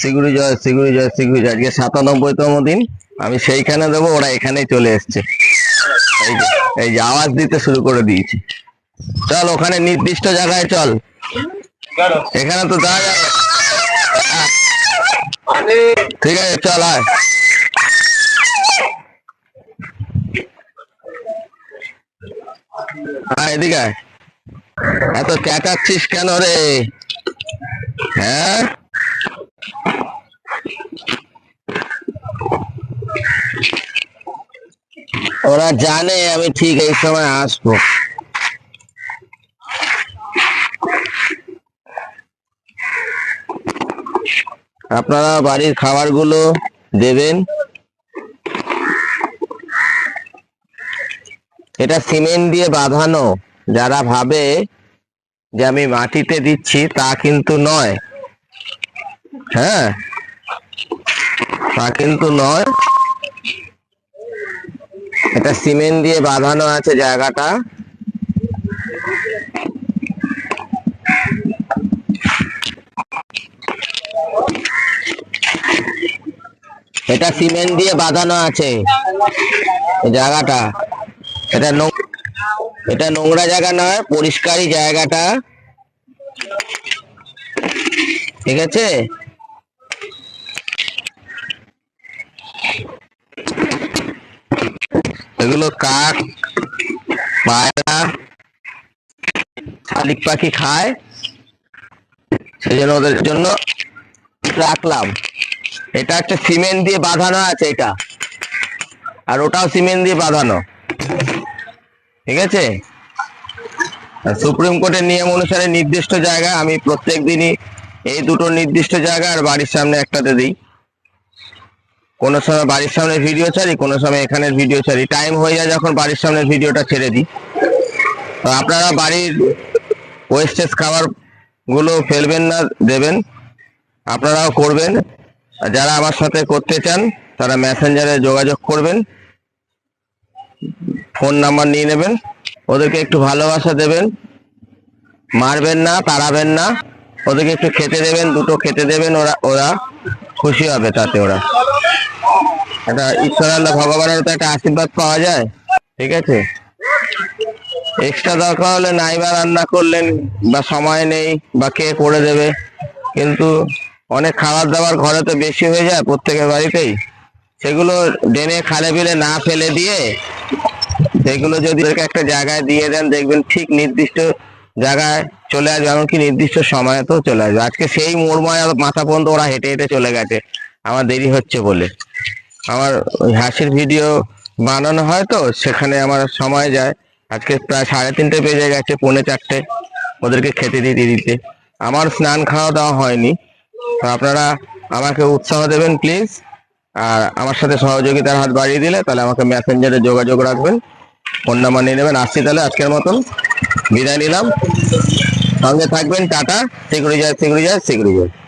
সিগুড়ি জয় সিগুড়ি জয় সিগুড়ি জয় আজকে সাতানব্বইতম দিন। আমি সেইখানে দেবো, ওরা এখানেই চলে এসছে। এই যে এই যে আওয়াজ দিতে শুরু করে দিয়েছে। চল, ওখানে নির্দিষ্ট জায়গায় চল। এখানে তো যাওয়া যাবে ঠিক আছে, চল, আয়। এদিকে। এত চেঁচাচ্ছিস কেন রে? হ্যাঁ? ওরা জানে আমি ঠিক এই সময় আসব। আপনারা বাড়ির খাবারগুলো দেবেন। এটা সিমেন্ট দিয়ে বাঁধানো। যারা ভাবে যে আমি মাটিতে দিচ্ছি তা কিন্তু নয়। হ্যাঁ। তা কিন্তু নয়। এটা সিমেন্ট দিয়ে বাঁধানো আছে জায়গাটা। এটা সিমেন্ট দিয়ে বাঁধানো আছে জায়গাটা। এটা এটা নোংরা জায়গা নয়, পরিষ্কারই জায়গাটা। ঠিক আছে? এগুলো কাক পায়রা শালিক পাখি খায়। সেই জন্য ওদের জন্য রাখলাম। এটা একটা সিমেন্ট দিয়ে বাঁধানো আছে এটা। আর ওটাও সিমেন্ট দিয়ে বাঁধানো। ঠিক আছে? সুপ্রিম কোর্টের নিয়ম অনুসারে নির্দিষ্ট জায়গা আমি প্রত্যেক দিনই এই দুটো নির্দিষ্ট জায়গা আর বাড়ির সামনে একটাতে দিই। কোনো সময় বাড়ির সামনে ভিডিও ছাড়ি, কোনো সময় এখানের ভিডিও ছাড়ি। টাইম হয়ে যায় যখন বাড়ির সামনে ভিডিওটা ছেড়ে দিই। তো আপনারা বাড়ির ওয়েস্টেজ খাবারগুলো ফেলবেন না, দেবেন। আপনারাও করবেন। যারা আমার সাথে করতে চান, তারা মেসেঞ্জারে যোগাযোগ করবেন। ফোন নাম্বার নিয়ে নেবেন। ওদেরকে একটু ভালোবাসা দেবেন। মারবেন না, তাড়াবেন না। ওদেরকে একটু খেতে দেবেন, দুটো খেতে দেবেন, ওরা ওরা খুশি হবে তাতে ওরা। একটা ঈশ্বর আল্লাহ ভগবানের তো একটা আশীর্বাদ পাওয়া যায়, ঠিক আছে? এক্সট্রা দরকার হলে নাইবা রান্না করলেন বা সময় নেই বা কে করে দেবে, কিন্তু অনেক খাবার দাবার ঘরে তো বেশি হয়ে যায় প্রত্যেকের বাড়িতেই, সেগুলো ডেনে খালে বিলে না ফেলে দিয়ে সেগুলো যদি একটা জায়গায় দিয়ে দেন, দেখবেন ঠিক নির্দিষ্ট জায়গায় চলে আসবে এমনকি নির্দিষ্ট সময়ে তো চলে আসবে। আজকে সেই মোড়ময় মাথা পর্যন্ত ওরা হেঁটে হেঁটে চলে গেছে, আমার দেরি হচ্ছে বলে। আমার ওই হাসির ভিডিও বানানো হয় তো, সেখানে আমার সময় যায়। আজকে প্রায় সাড়ে তিনটে বেজে গেছে, পৌনে চারটে। ওদেরকে খেতে দিতে দিতে। আমার স্নান খাওয়া দাওয়া হয়নি। তো আপনারা আমাকে উৎসাহ দেবেন প্লিজ আর আমার সাথে সহযোগিতার হাত বাড়িয়ে দিলে, তাহলে আমাকে মেসেঞ্জারে যোগাযোগ রাখবেন। ফোন নাম্বার নিয়ে নেবেন। আসছি তাহলে আজকের মতন। বিদায় নিলাম। সঙ্গে থাকবেন টাটা। সিকিউরিটি যায় সিকিউরিটি যায় সিকিউরিটি যায়